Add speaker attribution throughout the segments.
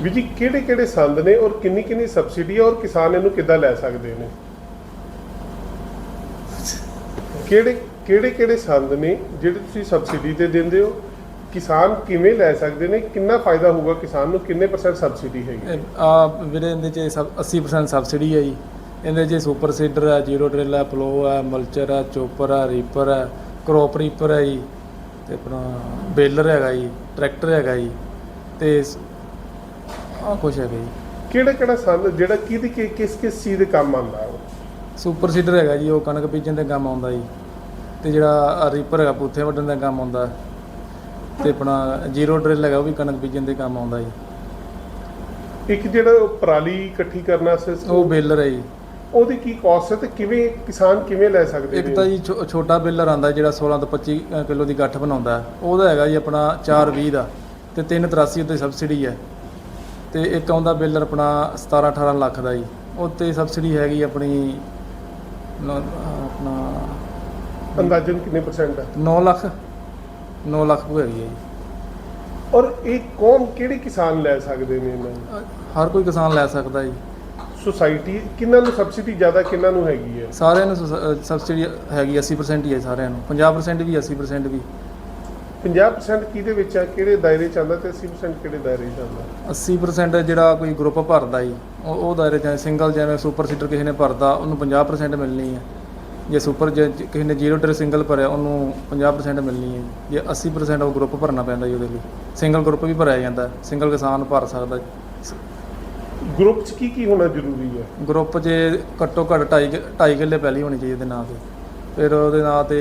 Speaker 1: ਵੀ ਜੀ ਕਿਹੜੇ ਕਿਹੜੇ ਸੰਦ ਨੇ ਔਰ ਕਿੰਨੀ ਕਿੰਨੀ ਸਬਸਿਡੀ ਹੈ ਔਰ ਕਿਸਾਨ ਇਹਨੂੰ ਕਿੱਦਾਂ ਲੈ ਸਕਦੇ ਨੇ? ਕਿਹੜੇ ਕਿਹੜੇ ਕਿਹੜੇ ਸੰਦ ਨੇ ਜਿਹੜੇ ਤੁਸੀਂ ਸਬਸਿਡੀ ਤੇ ਦਿੰਦੇ ਹੋ? ਕਿਸਾਨ ਕਿਵੇਂ ਲੈ ਸਕਦੇ ਨੇ? ਕਿੰਨਾ ਫਾਇਦਾ ਹੋਊਗਾ ਕਿਸਾਨ ਨੂੰ? ਕਿੰਨੇ ਪਰਸੈਂਟ ਸਬਸਿਡੀ ਹੈਗੀ
Speaker 2: ਆ ਵੀਰੇ ਇਹਦੇ 'ਚ ਸਬ 80% ਸਬਸਿਡੀ ਹੈ ਜੀ। ਇਹਦੇ 'ਚ ਸੁਪਰ ਸੀਡਰ ਹੈ, ਜ਼ੀਰੋ ਡਰਿਲ ਹੈ, ਪਲੋ ਹੈ, ਮਲਚਰ ਹੈ, ਚੋਪਰ ਹੈ, ਰੀਪਰ ਹੈ, ਕ੍ਰੋਪ ਰੀਪਰ ਹੈ ਜੀ। ਤੇ ਆਪਣਾ ਬੇਲਰ ਹੈਗਾ ਜੀ, ਟਰੈਕਟਰ ਹੈਗਾ ਜੀ। ਤੇ ਆ ਕੁਛ ਹੈਗਾ ਜੀ।
Speaker 1: ਕਿਹੜਾ ਕਿਹੜਾ ਸੰਦ ਜਿਹੜਾ ਕਿਹਦੀ ਕਿ- ਕਿਸ ਕਿਸ ਚੀਜ਼ ਦੇ ਕੰਮ ਆਉਂਦਾ ਹੈ ਉਹ?
Speaker 2: ਸੁਪਰ ਸੀਡਰ ਹੈਗਾ ਜੀ ਉਹ ਕਣਕ ਬੀਜਣ ਦੇ ਕੰਮ ਆਉਂਦਾ ਜੀ। ਤੇ ਜਿਹੜਾ ਰੀਪਰ ਹੈਗਾ ਬੂਥੇ ਵੱਢਣ ਦਾ ਕੰਮ ਆਉਂਦਾ। ਤੇ ਆਪਣਾ ਜ਼ੀਰੋ ਡਰਿਲ ਹੈਗਾ ਉਹ ਵੀ ਕਣਕ ਬੀਜਣ ਦੇ ਕੰਮ ਆਉਂਦਾ ਜੀ।
Speaker 1: ਇੱਕ ਜਿਹੜਾ ਉਹ ਪਰਾਲੀ ਇਕੱਠੀ ਕਰਨ ਵਾਸਤੇ
Speaker 2: ਉਹ ਬੇਲਰ ਹੈ ਜੀ।
Speaker 1: ਉਹਦੀ ਕੀ ਕਾਸਟ ਹੈ ਤੇ ਕਿਵੇਂ ਕਿਸਾਨ ਕਿਵੇਂ ਲੈ ਸਕਦੇ
Speaker 2: ਇੱਕ ਤਾਂ ਜੀ ਛੋ- ਛੋਟਾ ਬੇਲਰ ਆਂਦਾ ਜਿਹੜਾ 16 ਤੋਂ 25 ਕਿਲੋ ਦੀ ਗੱਠ ਬਣਾਉਂਦਾ। ਉਹਦਾ ਹੈਗਾ ਜੀ ਆਪਣਾ 420 ਦਾ। ਤੇ 383 ਉੱਤੇ ਸਬਸਿਡੀ ਹੈ। ਤੇ ਇੱਕ ਆਉਂਦਾ ਬੇਲਰ ਆਪਣਾ 17 18 ਲੱਖ ਦਾ ਜੀ। ਉੱਤੇ ਸਬਸਿਡੀ ਹੈਗੀ ਆਪਣੀ ਨੌ- ਆਪਣਾ
Speaker 1: ਅੰਦਾਜ਼ਨ ਕਿੰਨੇ ਪਰਸੈਂਟ ਹੈ
Speaker 2: 9 ਲੱਖ 9 ਲੱਖ ਕੋ ਹੈਗੀ ਹੈ ਜੀ।
Speaker 1: ਔਰ ਇਹ ਕੌਣ ਕਿਹੜੇ ਕਿਸਾਨ ਲੈ ਸਕਦੇ ਨੇ ਇਹਨਾਂ ਨੂੰ?
Speaker 2: ਹਰ ਕੋਈ ਕਿਸਾਨ ਲੈ ਸਕਦਾ ਜੀ।
Speaker 1: ਸੁਸਾਇਟੀ ਕਿੰਨਾਂ ਨੂੰ ਸਬਸਿਡੀ ਜ਼ਿਆਦਾ ਕਿੰਨਾਂ ਨੂੰ ਹੈਗੀ ਹੈ
Speaker 2: ਸਾਰਿਆਂ ਨੂੰ ਸਬਸਿਡੀ ਹੈਗੀ 80% ਹੀ ਹੈ ਸਾਰਿਆਂ ਨੂੰ। 50% ਵੀ 80% ਵੀ।
Speaker 1: 50% ਕਿਹਦੇ ਵਿੱਚ ਆ? ਕਿਹੜੇ ਦਾਇਰੇ ਚ ਆਉਂਦਾ ਤੇ 80% ਕਿਹੜੇ ਦਾਇਰੇ ਚ ਆਉਂਦਾ?
Speaker 2: 80% ਜਿਹੜਾ ਕੋਈ ਗਰੁੱਪ ਭਰਦਾ ਜੀ ਉਹ ਉਹ ਦਾਇਰੇ ਚ ਸਿੰਗਲ ਜਿਵੇਂ ਸੁਪਰ ਸੀਡਰ ਕਿਸੇ ਨੇ ਭਰਦਾ ਉਹਨੂੰ 50% ਮਿਲਣੀ ਹੈ ਜੇ ਸੁਪਰ ਜੇ ਜੇ ਕਿਸੇ ਨੇ ਜ਼ੀਰੋ ਟਰ ਸਿੰਗਲ ਭਰਿਆ ਉਹਨੂੰ 50% ਮਿਲਣੀ ਹੈ ਜੇ 80% ਉਹ ਗਰੁੱਪ ਭਰਨਾ ਪੈਂਦਾ ਜੀ ਉਹਦੇ ਲਈ। ਸਿੰਗਲ ਗਰੁੱਪ ਵੀ ਭਰਿਆ ਜਾਂਦਾ ਸਿੰਗਲ ਕਿਸਾਨ ਭਰ ਸਕਦਾ।
Speaker 1: ਗਰੁੱਪ ਚ ਕੀ ਕੀ ਹੋਣਾ ਜ਼ਰੂਰੀ ਹੈ
Speaker 2: ਗਰੁੱਪ 'ਚ ਘੱਟੋ ਘੱਟ 2.5 2.5 ਕਿੱਲੇ ਪਹਿਲੀ ਹੋਣੀ ਚਾਹੀਦੀ ਦੇ ਨਾਂ ਤੇ। ਫਿਰ ਉਹਦੇ ਨਾਂ ਤੇ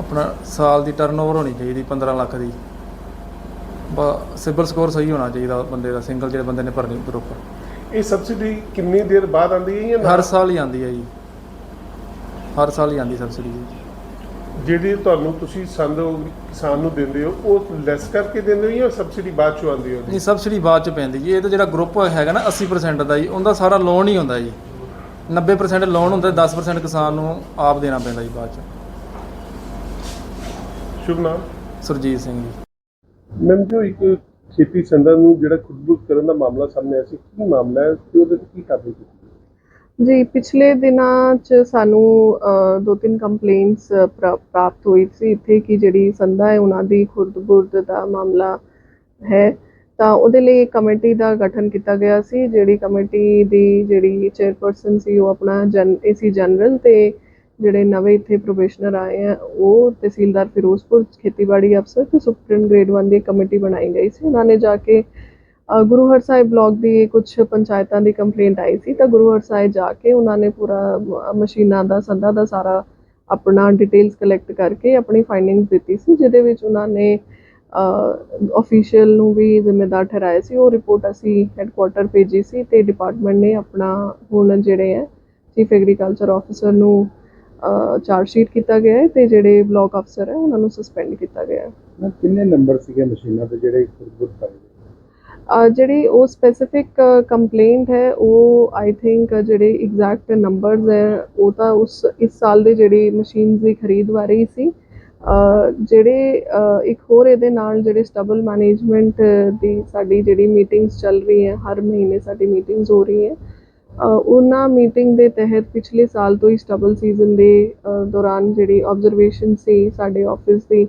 Speaker 2: ਆਪਣਾ ਸਾਲ ਦੀ ਟਰਨਓਵਰ ਹੋਣੀ ਚਾਹੀਦੀ 15 ਲੱਖ ਦੀ। ਬਾ ਸਿਬਲ ਸਕੋਰ ਸਹੀ ਹੋਣਾ ਚਾਹੀਦਾ ਬੰਦੇ ਦਾ ਸਿੰਗਲ ਜਿਹੜੇ ਬੰਦੇ ਨੇ ਭਰਨੀ ਗਰੁੱਪ
Speaker 1: ਇਹ ਸਬਸਿਡੀ ਕਿੰਨੀ ਦੇਰ ਬਾਅਦ ਆਉਂਦੀ ਹੈ ਜਾਂ
Speaker 2: ਹਰ? ਸਾਲ ਹੀ ਆਉਂਦੀ ਹੈ ਜੀ। ਹਰ ਸਾਲ ਹੀ ਆਉਂਦੀ ਸਬਸਿਡੀ ਜੀ।
Speaker 1: ਜਿਹੜੀ ਤੁਹਾਨੂੰ ਤੁਸੀਂ ਸੰਦ ਕਿਸਾਨ ਨੂੰ ਦਿੰਦੇ ਹੋ ਉਹ ਲੈਸ ਕਰਕੇ ਦਿੰਦੇ ਹੋ ਜਾਂ ਸਬਸਿਡੀ ਬਾਅਦ ਚ ਆਉਂਦੀ ਹੈ
Speaker 2: ਨਹੀਂ ਸਬਸਿਡੀ ਬਾਅਦ ਚ ਪੈਂਦੀ ਜੀ। ਇਹ ਤਾਂ ਜਿਹੜਾ ਗਰੁੱਪ ਹੈਗਾ ਨਾ 80% ਦਾ ਜੀ ਉਹਦਾ ਸਾਰਾ ਲੋਨ ਹੀ ਹੁੰਦਾ ਜੀ। 90% ਲੋਨ ਹੁੰਦਾ 10% ਕਿਸਾਨ ਨੂੰ ਆਪ ਦੇਣਾ ਪੈਂਦਾ ਜੀ ਬਾਅਦ ਚ।
Speaker 1: ਸ਼ੁਭ ਨਾਮ?
Speaker 2: ਸੁਰਜੀਤ ਸਿੰਘ ਜੀ।
Speaker 1: ਮੈਮ ਜੋ ਇੱਕ ਖੇਤੀ ਸੰਦਾਂ ਨੂੰ ਜਿਹੜਾ ਖੁਦਬੁੱਧ ਕਰਨ ਦਾ ਮਾਮਲਾ ਸਾਹਮਣੇ ਆਇਆ ਸੀ ਕੀ ਮਾਮਲਾ ਹੈ? ਤੇ ਉਹਦੇ ਤੇ ਕੀ ਕਾਰਵਾਈ ਕੀਤੀ
Speaker 3: ਜੀ ਪਿਛਲੇ ਦਿਨਾਂ ਚ ਸਾਨੂੰ ਦੋ ਤਿੰਨ ਕੰਪਲੇਂਟਸ ਪ੍ਰਾਪਤ ਹੋਈ ਸੀ ਇੱਥੇ ਕਿ ਜਿਹੜੀ ਸੰਧਾ ਹੈ ਉਹਨਾਂ ਦੀ ਖੁਰਦ-ਬੁਰਦ ਦਾ ਮਾਮਲਾ ਹੈ। ਤਾਂ ਉਹਦੇ ਲਈ ਇੱਕ ਕਮੇਟੀ ਦਾ ਗਠਨ ਕੀਤਾ ਗਿਆ ਸੀ ਜਿਹੜੀ ਕਮੇਟੀ ਦੀ ਜਿਹੜੀ ਚੇਅਰਪਰਸਨ ਸੀ ਉਹ ਆਪਣਾ ਜਨ ਏਸੀ ਜਨਰਲ ਤੇ ਜਿਹੜੇ ਨਵੇਂ ਇੱਥੇ ਪ੍ਰੋਬੇਸ਼ਨਰ ਆਏ ਆ, ਉਹ ਤਹਿਸੀਲਦਾਰ ਫਿਰੋਜ਼ਪੁਰ ਖੇਤੀਬਾੜੀ ਅਫਸਰ ਤੇ ਸੁਪਰਡੈਂਟ ਗ੍ਰੇਡ 1 ਦੀ ਕਮੇਟੀ ਬਣਾਈ ਗਈ ਸੀ। ਉਹਨਾਂ ਨੇ ਜਾ ਕੇ ਗੁਰੂ ਹਰ ਸਾਹਿਬ ਬਲਾਕ ਦੀ ਕੁਝ ਪੰਚਾਇਤਾਂ ਦੀ ਕੰਪਲੇਂਟ ਆਈ ਸੀ ਤਾਂ ਗੁਰੂ ਹਰ ਸਾਹਿਬ ਜਾ ਕੇ ਉਹਨਾਂ ਨੇ ਪੂਰਾ ਮਸ਼ੀਨਾਂ ਦਾ, ਸੰਦਾ ਦਾ ਸਾਰਾ ਆਪਣਾ ਡਿਟੇਲਸ ਕਲੈਕਟ ਕਰਕੇ ਆਪਣੀ ਫਾਈਂਡਿੰਗਸ ਦਿੱਤੀ ਸੀ, ਜਿਹਦੇ ਵਿੱਚ ਉਹਨਾਂ ਨੇ ਅਫੀਸ਼ੀਅਲ ਨੂੰ ਵੀ ਜ਼ਿੰਮੇਦਾਰ ਠਹਿਰਾਇਆ ਸੀ। ਉਹ ਰਿਪੋਰਟ ਅਸੀਂ ਹੈੱਡਕੁਆਟਰ ਭੇਜੀ ਸੀ ਤੇ ਡਿਪਾਰਟਮੈਂਟ ਨੇ ਆਪਣਾ ਹੁਣ ਜਿਹੜੇ ਹੈ ਚੀਫ ਐਗਰੀਕਲਚਰ ਆਫੀਸਰ ਨੂੰ ਚਾਰਜ ਸ਼ੀਟ ਕੀਤਾ ਗਿਆ ਹੈ ਤੇ ਜਿਹੜੇ ਬਲਾਕ ਅਫਸਰ ਹੈ ਉਹਨਾਂ ਨੂੰ ਸਸਪੈਂਡ ਕੀਤਾ ਗਿਆ ਹੈ
Speaker 4: ਕਿੰਨੇ ਨੰਬਰ ਸੀਗੇ ਮਸ਼ੀਨਾਂ ਦੇ ਜਿਹੜੇ ਖੁਦਬੁੱਧ ਪਾਏ ਗਏ?
Speaker 3: ਅਹ ਜਿਹੜੀ ਉਹ ਸਪੈਸੀਫਿਕ ਕੰਪਲੇਂਟ ਹੈ ਉਹ ਆਈ ਥਿੰਕ ਜਿਹੜੇ ਐਗਜ਼ੈਕਟ ਨੰਬਰਸ ਹੈ ਉਹ ਤਾਂ ਉਸ ਇਸ ਸਾਲ ਦੇ ਜਿਹੜੀ ਮਸ਼ੀਨਸ ਦੀ ਖਰੀਦ ਬਾਰੇ ਹੀ ਸੀ ਅਹ ਜਿਹੜੇ ਅਹ ਇੱਕ ਹੋਰ ਇਹਦੇ ਨਾਲ ਜਿਹੜੇ ਸਟਬਲ ਮੈਨੇਜਮੈਂਟ ਦੀ ਸਾਡੀ ਜਿਹੜੀ ਮੀਟਿੰਗਸ ਚੱਲ ਰਹੀ ਹੈ ਹਰ ਮਹੀਨੇ ਸਾਡੀ ਮੀਟਿੰਗਸ ਹੋ ਰਹੀ ਹੈ ਉਹਨਾਂ ਮੀਟਿੰਗ ਦੇ ਤਹਿਤ ਪਿਛਲੇ ਸਾਲ ਤੋਂ ਹੀ ਸਟਬਲ ਸੀਜ਼ਨ ਦੇ ਦੌਰਾਨ ਜਿਹੜੀ ਆਬਜ਼ਰਵੇਸ਼ਨ ਸੀ ਸਾਡੇ ਆਫਿਸ ਦੀ,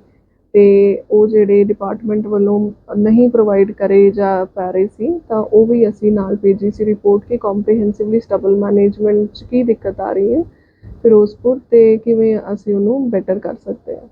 Speaker 3: ਤੇ ਉਹ ਜਿਹੜੇ ਡਿਪਾਰਟਮੈਂਟ ਵੱਲੋਂ ਨਹੀਂ ਪ੍ਰੋਵਾਈਡ ਕਰੇ ਜਾ ਪਾ ਰਹੇ ਸੀ, ਤਾਂ ਉਹ ਵੀ ਅਸੀਂ ਨਾਲ ਭੇਜੀ ਸੀ ਰਿਪੋਰਟ ਕਿ ਕੰਪਰੀਹੈਂਸਿਵਲੀ ਸਟਬਲ ਮੈਨੇਜਮੈਂਟ ਚ ਕੀ ਦਿੱਕਤ ਆ ਰਹੀ ਹੈ, ਫਿਰੋਜ਼ਪੁਰ ਤੇ ਕਿਵੇਂ ਅਸੀਂ ਉਹਨੂੰ ਬੈਟਰ ਕਰ ਸਕਦੇ ਹਾਂ।